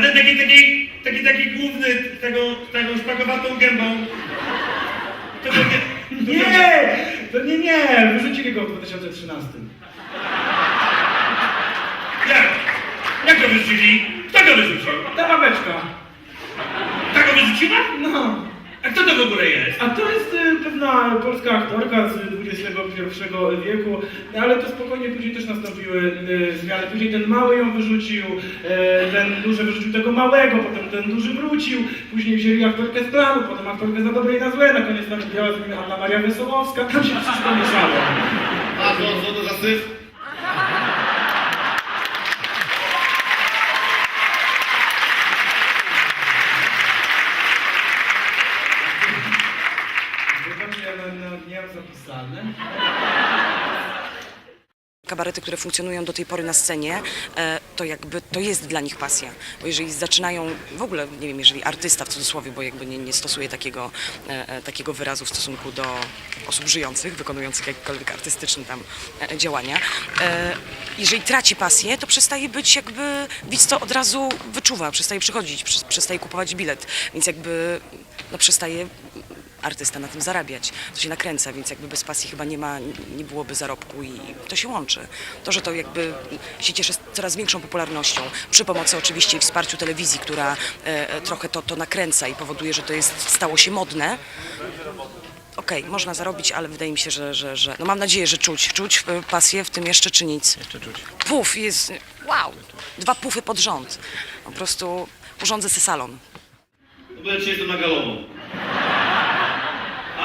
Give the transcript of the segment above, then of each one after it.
A ten taki, taki, taki, taki główny, tego, taką szpakowatą gębą. To będzie... Nie! To nie, nie! Wyrzucili go w 2013. Jak? Jak go wyrzucili? Kto go wyrzucił? Ta babeczka. Ta go wyrzuciła? No. A kto to w ogóle jest? A to jest y, pewna polska aktorka z XXI wieku, no, ale to spokojnie później też nastąpiły y, zmiany. Później ten mały ją wyrzucił, y, ten duży wyrzucił tego małego, potem ten duży wrócił, później wzięli aktorkę z planu, potem aktorkę za dobre i na złe, na koniec nawet biała z nimi Anna Maria Wesołowska, tam się wszystko mieszało. A to co to za syf? Mam zapisane. kabarety, które funkcjonują do tej pory na scenie, e, to jakby to jest dla nich pasja. Bo jeżeli zaczynają, w ogóle nie wiem, jeżeli artysta w cudzysłowie, bo jakby nie, nie stosuję takiego, e, e, takiego wyrazu w stosunku do osób żyjących, wykonujących jakiekolwiek artystyczne tam działania, jeżeli traci pasję, to przestaje być jakby, widz to od razu wyczuwa, przestaje przychodzić, przes- przestaje kupować bilet, więc jakby no przestaje artysta na tym zarabiać. To się nakręca, więc jakby bez pasji chyba nie ma, nie byłoby zarobku i to się łączy. To, że to jakby się cieszy coraz większą popularnością, przy pomocy oczywiście i wsparciu telewizji, która e, e, trochę to, to nakręca i powoduje, że to jest, stało się modne. Okej, można zarobić, ale wydaje mi się, że, że, że no mam nadzieję, że czuć. Czuć e, pasję w tym jeszcze czy nic. Jeszcze czuć. Puf jest, wow, dwa pufy pod rząd. Po prostu urządzę sobie salon. No bo ja dzisiaj jestem na.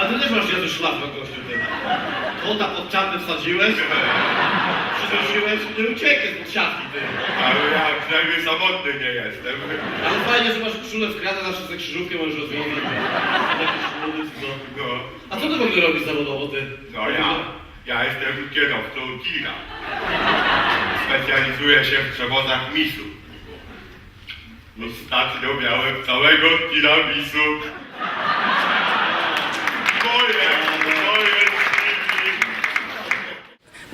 Ale ty też masz jakiś szlaf na gościu. Kota pod czapę wsadziłeś, przynosiłeś, nie uciekłeś pod siatki ty. Ale ja przynajmniej samotny nie jestem. Ale fajnie, że masz koszulę w kratę, zawsze ze krzyżówkę możesz rozwiązać. Co. No, A co ty w ogóle robisz zawodowo ty? no ja, ja jestem kierowcą tira. Specjalizuję się w przewozach misu. Ostatnio miałem całego tiramisu. Moje,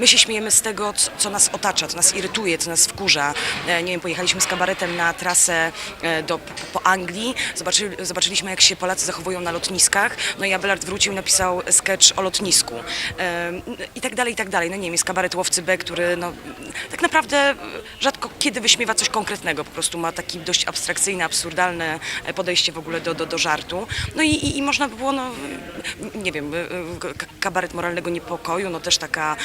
My się śmiejemy z tego, co nas otacza, co nas irytuje, co nas wkurza. E, Nie wiem, pojechaliśmy z kabaretem na trasę e, do, po, Anglii, Zobaczy, zobaczyliśmy, jak się Polacy zachowują na lotniskach, no i Abelard wrócił napisał sketch o lotnisku. E, I tak dalej, i tak dalej. No nie wiem, jest kabaret Łowcy B, który no, tak naprawdę rzadko kiedy wyśmiewa coś konkretnego, po prostu ma taki dość abstrakcyjne, absurdalne podejście w ogóle do, do, do żartu. No i, i, i można by było, no, nie wiem, kabaret moralnego niepokoju, no też taka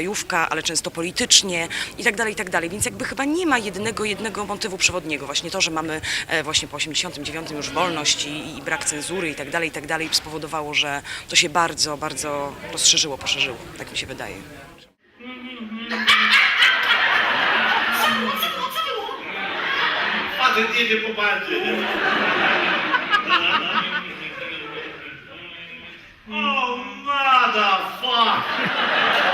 obyczajówka, ale często politycznie i tak dalej, i tak dalej. Więc jakby chyba nie ma jednego, jednego motywu przewodniego. Właśnie to, że mamy e, właśnie po 89 już wolność i, i brak cenzury i tak dalej, i tak dalej spowodowało, że to się bardzo, bardzo rozszerzyło, poszerzyło. Tak mi się wydaje. Oh, motherfuck!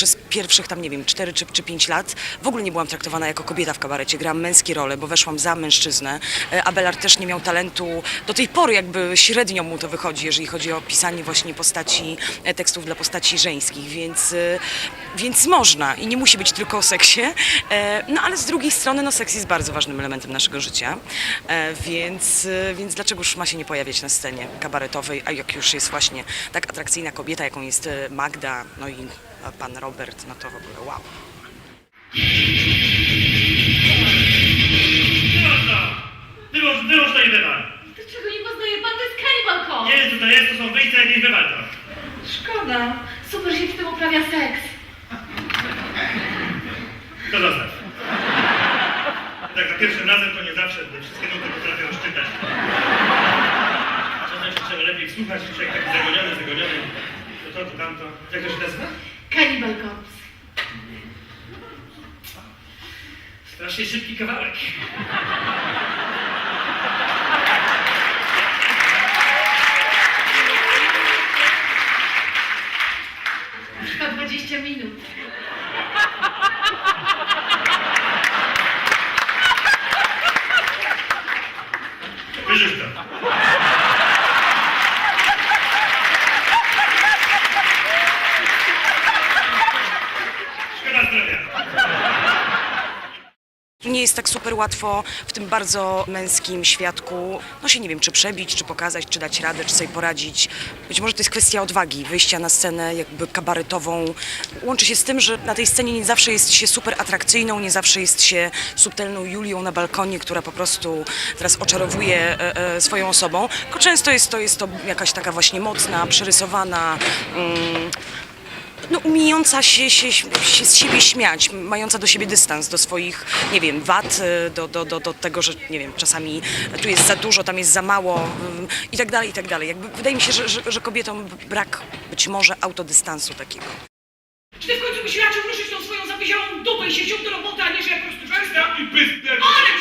Przez pierwszych tam, nie wiem, 4 czy, czy 5 lat w ogóle nie byłam traktowana jako kobieta w kabarecie. Grałam męskie role, bo weszłam za mężczyznę. E, Abelard też nie miał talentu, do tej pory jakby średnio mu to wychodzi, jeżeli chodzi o pisanie właśnie postaci, e, tekstów dla postaci żeńskich, więc, e, więc można i nie musi być tylko o seksie. No ale z drugiej strony, no seks jest bardzo ważnym elementem naszego życia, więc, więc dlaczegoż ma się nie pojawiać na scenie kabaretowej, a jak już jest właśnie tak atrakcyjna kobieta, jaką jest Magda, no i pan Robert, no to w ogóle wow. Wyłącz to! Wyłącz, wyłącz to i wywal! Dlaczego nie poznaje pan? To jest Cannibal Cop! Nie wiem co to jest, to są wyjścia, jakieś wywal to. Szkoda. Super się w tym uprawia seks. To zostaw. Tak za pierwszym razem to nie zawsze, bo wszystkie nuty potrafię rozczytać. Czasem trzeba lepiej słuchać, człowiek taki zagoniony, zagoniony. To to, to tamto. Jak to się nazywa? Cannibal Corpse. Strasznie szybki kawałek. Trwa 20 minut. Tak super łatwo w tym bardzo męskim świadku, no się nie wiem, czy przebić, czy pokazać, czy dać radę, czy sobie poradzić. Być może to jest kwestia odwagi, wyjścia na scenę jakby kabaretową. Łączy się z tym, że na tej scenie nie zawsze jest się super atrakcyjną, nie zawsze jest się subtelną Julią na balkonie, która po prostu teraz oczarowuje e, e, swoją osobą, tylko często jest to, jest to jakaś taka właśnie mocna, przerysowana, mm, no, umiejąca się, się, się z siebie śmiać, mająca do siebie dystans, do swoich, nie wiem, wad, y, do, do, do, do tego, że, nie wiem, czasami tu jest za dużo, tam jest za mało ym, i tak dalej, i tak dalej. Jakby wydaje mi się, że, że, że kobietom brak być może autodystansu takiego. Czy ty w końcu byś raczył ruszyć tą swoją zapiziałą dupę i się wziął do roboty, a nie że ja po prostu Przestań mi pyskać! Ale